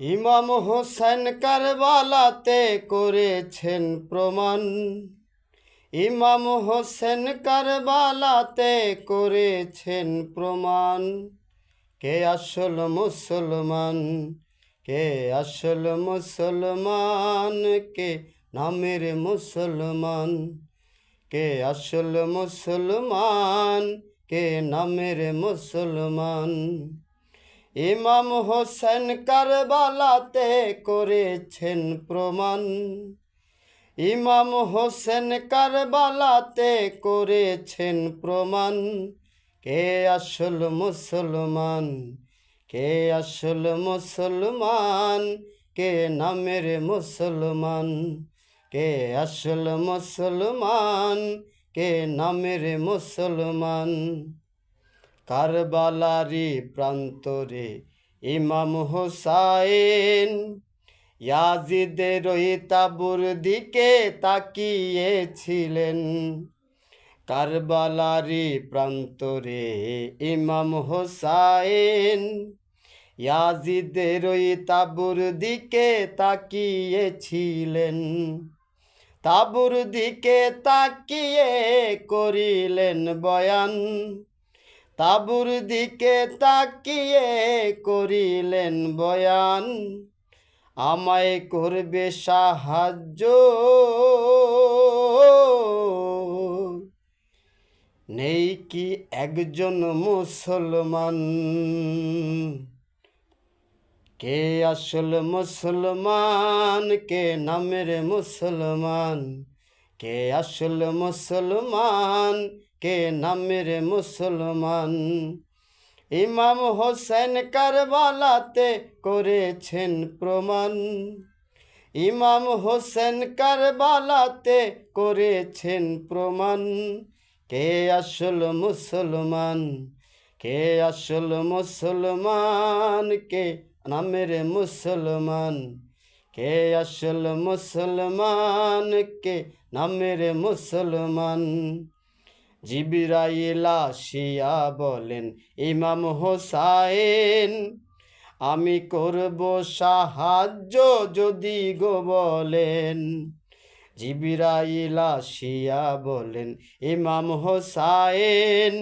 ইমাম হোসেন কারবালাতে করেছেন প্রমাণ। ইমাম হোসেন কারবালাতে করেছেন প্রমাণ। কে আসল মুসলমান, কে আসল মুসলমান, কে নামের মুসলমান, কে আসল মুসলমান, কে নামের মুসলমান। ইমাম হোসেন কারবালাতে করেছেন প্রমাণ। ইমাম হোসেন কারবালাতে করেছেন প্রমাণ। কে আসল মুসলমান? কে আসল মুসলমান? কে নামের মুসলমান? কে আসল মুসলমান? কে নামের মুসলমান? কারবালারি প্রান্তরে ইমাম হোসাইন। ইয়াজিদের তাবুর দিকে তাকিয়েছিলেন। কারবালারি প্রান্তরে ইমাম হোসাইন। ইয়াজিদের ওই তাবুর দিকে তাকিয়েছিলেন। তাবুর দিকে তাকিয়ে করিলেন বয়ান। তাবুর দিকে তাকিয়ে করিলেন বয়ান, আমায় করবে সাহায্য। নেই কি একজন মুসলমান? কে আসল মুসলমান? কে নামের মুসলমান? কে আসল মুসলমান? কে নামের মুসলমান ইমাম হোসেন কারবালাতে করেছেন প্রমাণ ইমাম হোসেন কারবালাতে করেছেন প্রমাণ কে আসল মুসলমান কে আসল মুসলমান কে নামের মুসলমান কে আসল মুসলমান কে নামের মুসলমান জিবিরাইলা শিয়া বলেন, ইমাম হোসাইন, আমি করব সাহায্য যদি গো বলেন। জিবিরাইলা শিয়া বলেন, ইমাম হোসাইন,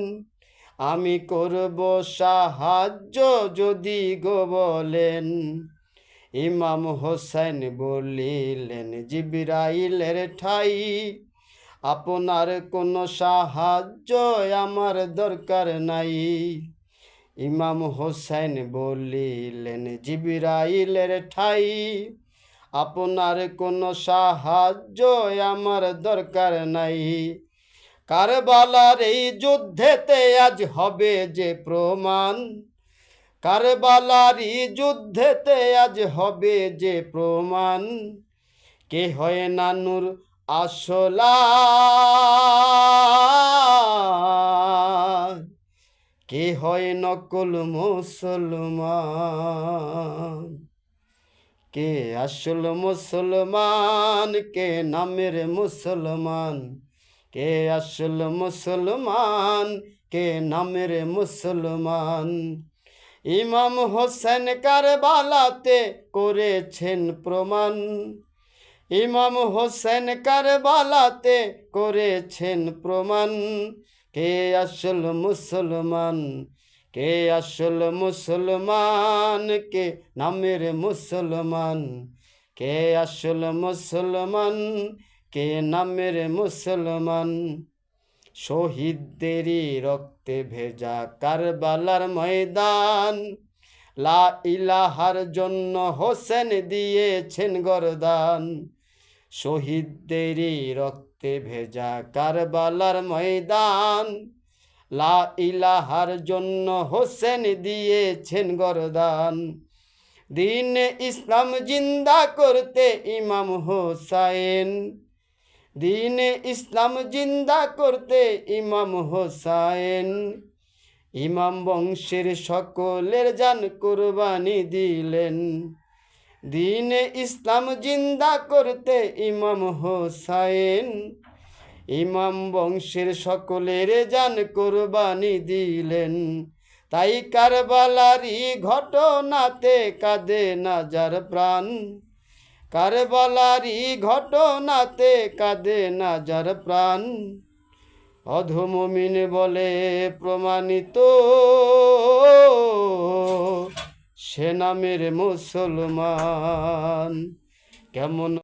আমি করব সাহায্য যদি গো বলেন। ইমাম হোসেন বলিলেন, জিবিরাইলের ঠাই আপনার কোনো সাহায্য আমার দরকার নাই। ইমাম হোসেন বলিলেন, জিবিরাইলের ঠাই, আপনার কোনো সাহায্য আমার দরকার নাই। কারবালার এই যুদ্ধেতে আজ হবে যে প্রমাণ। কারবালার এই যুদ্ধেতে আজ হবে যে প্রমাণ। কে হয় নানুর আসলা। কে হয় নকল মুসলমান? কে আসল মুসলমান? কে নামের মুসলমান? কে আসল মুসলমান? কে নামের মুসলমান? ইমাম হোসেন কারবালাতে করেছেন প্রমাণ। ইমাম হোসেন কারবালাতে করেছেন প্রমাণ। কে আসল মুসলমান? কে আসল মুসলমান? কে নামের মুসলমান? কে আসল মুসলমান? কে নামের মুসলমান? শহীদদেরই রক্তে ভেজা কারবালার ময়দান। লা ইলাহার জন্য হোসেন দিয়েছেন গরদান। শহীদদেরই রক্তে ভেজা কারবালার ময়দান। লা ইলাহার জন্য হোসেন দিয়েছেন গরদান। দিন ইসলাম জিন্দা করতে ইমাম হোসাইন। দিন ইসলাম জিন্দা করতে ইমাম হোসাইন। ইমাম বংশের সকলের জান কোরবানি দিলেন। দিন ইসলাম জিন্দা করতে ইমাম হোসাইন। ইমাম বংশের সকলের জান কোরবানি দিলেন। তাই কারবালারি ঘটনাতে কাঁদে না যার প্রাণ। কারবালারি ঘটনাতে কাঁদে না যার প্রাণ। অধমমিন বলে প্রমাণিত। সে নামের মুসলমান। কেমন